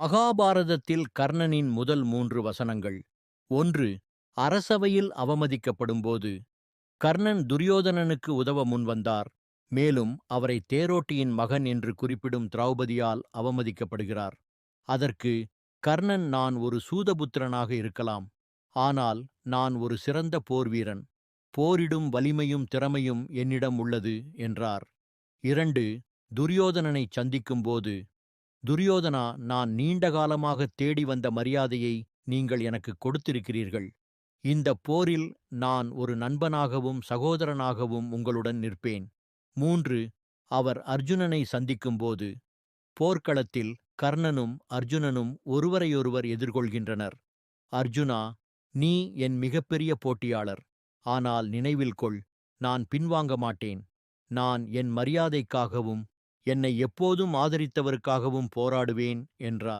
மகாபாரதத்தில் கர்ணனின் முதல் மூன்று வசனங்கள். ஒன்று அரசவையில் அவமதிக்கப்படும்போது கர்ணன் துரியோதனனுக்கு உதவ முன்வந்தார் மேலும் அவரை தேரோட்டியின் மகன் என்று குறிப்பிடும் திரௌபதியால் அவமதிக்கப்படுகிறார். அதற்கு கர்ணன் நான் ஒரு சூதபுத்திரனாக இருக்கலாம். ஆனால் நான் ஒரு சிறந்த போர்வீரன் போரிடும் வலிமையும் திறமையும் என்னிடம் உள்ளது என்றார். இரண்டு துரியோதனனைச் சந்திக்கும்போது துரியோதனா நான் நீண்ட காலமாக தேடி வந்த மரியாதையை நீங்கள் எனக்கு கொடுத்திருக்கிறீர்கள். இந்த போரில் நான் ஒரு நண்பனாகவும் சகோதரனாகவும் உங்களுடன் நிற்பேன். மூன்று அவர் அர்ஜுனனை சந்திக்கும்போது போர்க்களத்தில் கர்ணனும் அர்ஜுனனும் ஒருவரையொருவர் எதிர்கொள்கின்றனர். அர்ஜுனா நீ என் மிகப்பெரிய போட்டியாளர். ஆனால் நினைவில் கொள் நான் பின்வாங்க மாட்டேன். நான் என் மரியாதைக்காகவும் என்னை எப்போதும் ஆதரித்தவருக்காகவும் போராடுவேன் என்றார்.